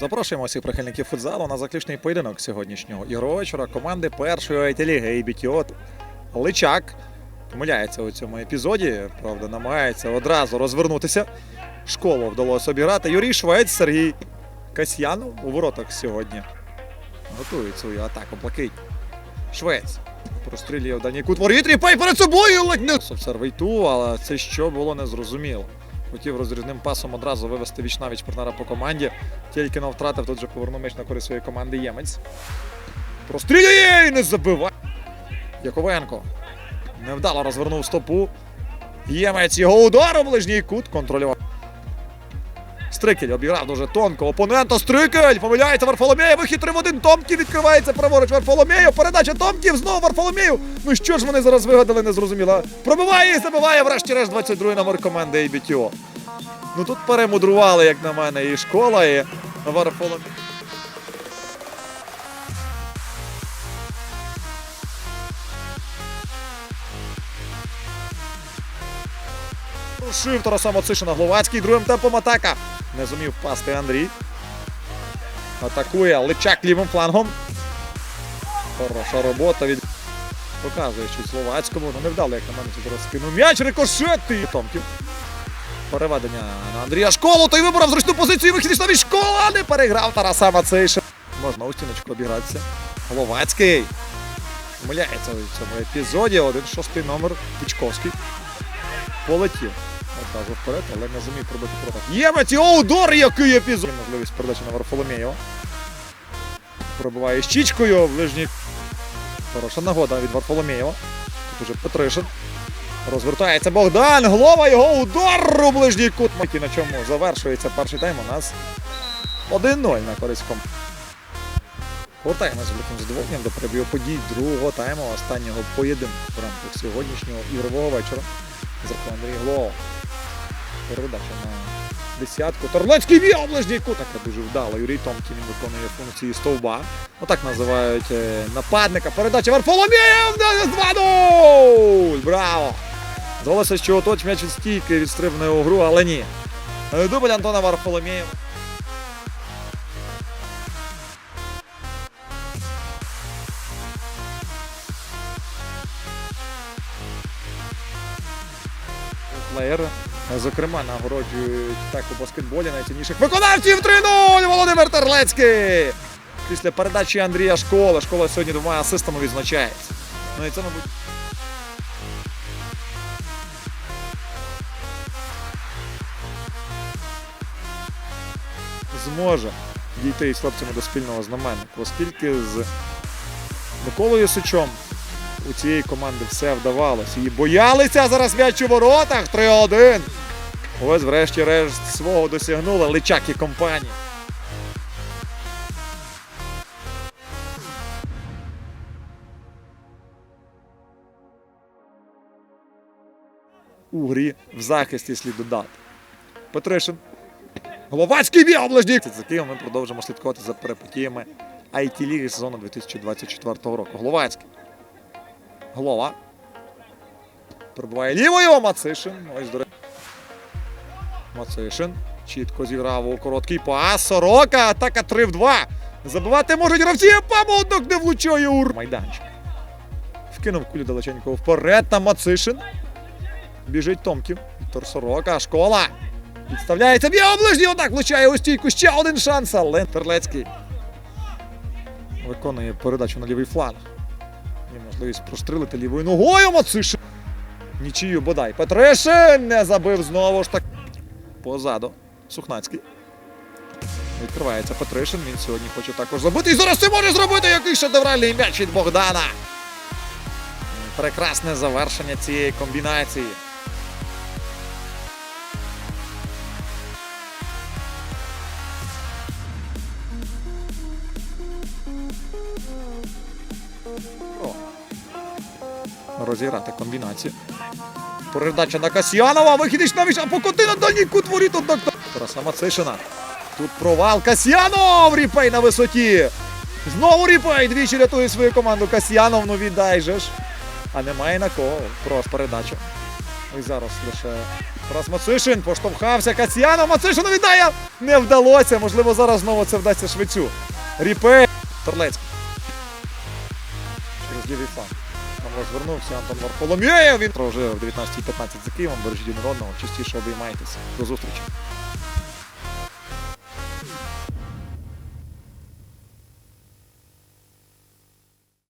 Запрошуємо всіх прихильників футзалу на заключний поєдинок сьогоднішнього ігрового вечора команди першої IT-ліги ABTO Личак. Помиляється у цьому епізоді, правда, намагається одразу розвернутися. Школу вдалося обіграти. Юрій Швець, Сергій Касьянов у воротах сьогодні. Готують свою атаку. Блакить. Швець. Прострілює в дальній кут воріт. Ріпай перед собою ледь не але це що було незрозуміло. Хотів розрізним пасом одразу вивести віч-навіч партнера по команді. Тільки но втратив, тут же повернув м'яч на користь своєї команди Ємець. Прострілює і не забиває. Яковенко. Невдало розвернув стопу. Ємець його удар у ближній кут контролював. Стрикель обіграв дуже тонко. Опонента Стрикель! Помиляється Варфоломєєв. Вихід 3 в 1. Томків відкривається праворуч Варфоломєєв. Передача Томків. Знову Варфоломєєв. Ну що ж вони зараз вигадали, не зрозуміло. Пробиває і забиває врешті-решт 22 номер команди ABTO. Ну тут перемудрували, як на мене, і школа, і Варфоломєєв. Рушив Тараса Моцишина. Гловацький другим темпом атака. Не зумів впасти Андрій. Атакує Личак лівим флангом. Хороша робота від. Показує, що Словацькому. Ну не вдало, як на мене зараз скинув м'яч. Рикошет Томків. Переведення на Андрія Школу. Той вибрав зручну позицію. Вихід навіть школа. Не переграв Тараса Мацишина. Можна у стіночку обігратися. Головацький. Помиляється у цьому епізоді. Один шостий номер Пучковський. Полетів. Одразу вперед, але не зумів пробити протак. Ємець, о, удар, який епізод! Є Можливість передачі на Варфоломєєва. Пробиває щічкою в ближній. Хороша нагода від Варфоломєєва. Тут уже Петришин. Розвертається Богдан. Глова його удар у ближній кут. На чому завершується перший тайм. У нас 1-0 на користь команди. Повертаємося з великим задоволенням до перебігу подій другого тайму останнього поєдинку в рамках сьогоднішнього ігрового вечора. Зарко Андрій Гло. Передача на десятку. Торлецький бій ближній кут. Така дуже вдала. Юрій Томкін виконує функції стовба. Отак називають е, нападника. Передача Варфоломєєв! 2-0! Браво! Здалося, що оточ м'яч від стійки відстрибне у гру, але ні. Е, Дубль Антона Варфоломєєва. Плеєр. Зокрема, нагороджують так у баскетболі найцінніших виконавців 3-0 Володимир Терлецький. Після передачі Андрія Школи. Школа сьогодні двома асистами відзначається. Ну і це, мабуть. Зможе дійти із хлопцями до спільного знаменника, оскільки з Миколою Сичом у цієї команди все вдавалося. Її боялися зараз м'яч у воротах 3-1. Ось, врешті-решт, свого досягнули Личак і компанія. У грі в захисті слід додати. Петришин. Головацький облажній. За Києвом ми продовжимо слідкувати за перепотіями IT-ліги сезону 2024 року. Головацький. Голова. Пробиває лівою Мацишин. Ось до речі. Мацишин. Чітко зіграв у короткий пас. Сорока. Атака 3 в 2. Забивати можуть гравці. Памуток не влучує ур. Майданчик. Вкинув кулю далеченько вперед. Там Мацишин. Біжить Томків. Віктор Сорока. Школа. Підставляється. Б'є оближній. Отак влучає у стійку. Ще один шанс. Але Терлецький. Виконує передачу на лівий фланг. Є можливість прострілити лівою ногою Мацишин. Нічию бодай. Петришин не забив знову ж так. Позаду. Сухнацький. Відкривається Петришин. Він сьогодні хоче також забити. І зараз це може зробити який шедевральний м'яч від Богдана. Прекрасне завершення цієї комбінації. О. Розіграти комбінацію. Передача на Касьянова. Вихід на а покоти на дальній кут воріт. Однак Тараса Мацишина. Тут провал Касьянов. Ріпей на висоті. Знову Ріпей. Двічі рятує свою команду. Касьянов, ну віддай же ж. А немає на кого. Крос передача. І зараз лише Тарас Мацишин поштовхався Касьяно. Мацишину віддає! Не вдалося. Можливо, зараз знову це вдасться швецю. Ріпей. Торлецький. Лівий. Там розвернувся Антон Варфоломєєв. Він вже в 19.15 за Києвом. Бережіть один. Частіше обіймайтеся. До зустрічі.